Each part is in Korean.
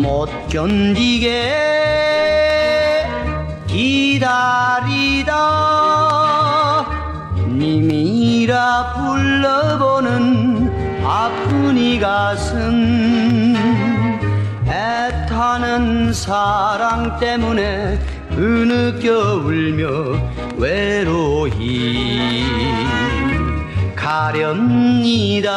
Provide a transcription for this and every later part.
못 견디게 기다리다. 님이라 불러보는 아픈 이 가슴. 애타는 사랑 때문에 흐느껴 울며 외로이 가렵니다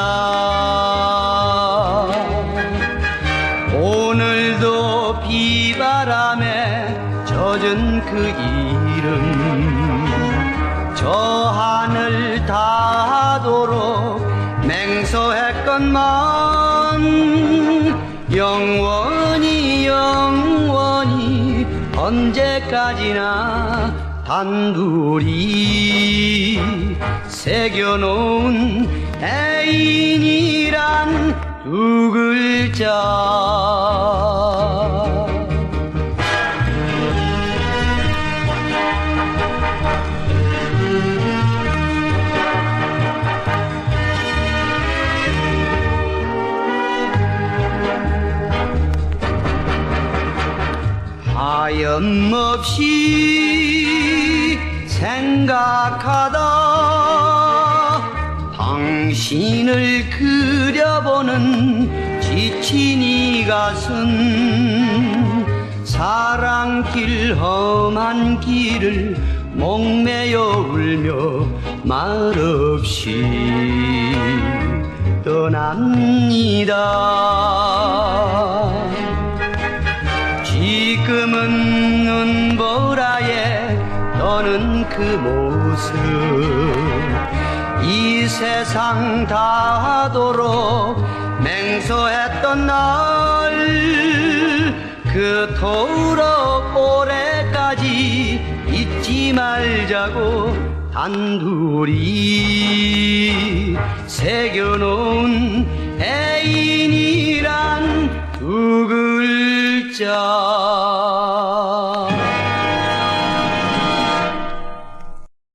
오늘도 비바람에 젖은 그 이름. 저 하늘 닿도록 맹서했건만 영원히 영원히 언제까지나 단둘이 새겨놓은 애인이란 두 글자 하염없이 생각하다 당신을 그려보는 지친 이 가슴 사랑길 험한 길을 목매어 울며 말없이 떠납니다 눈보라에 떠는 그 모습. 이 세상 다하도록 맹서했던 날 그토록 오래까지 잊지 말자고 단둘이 새겨놓은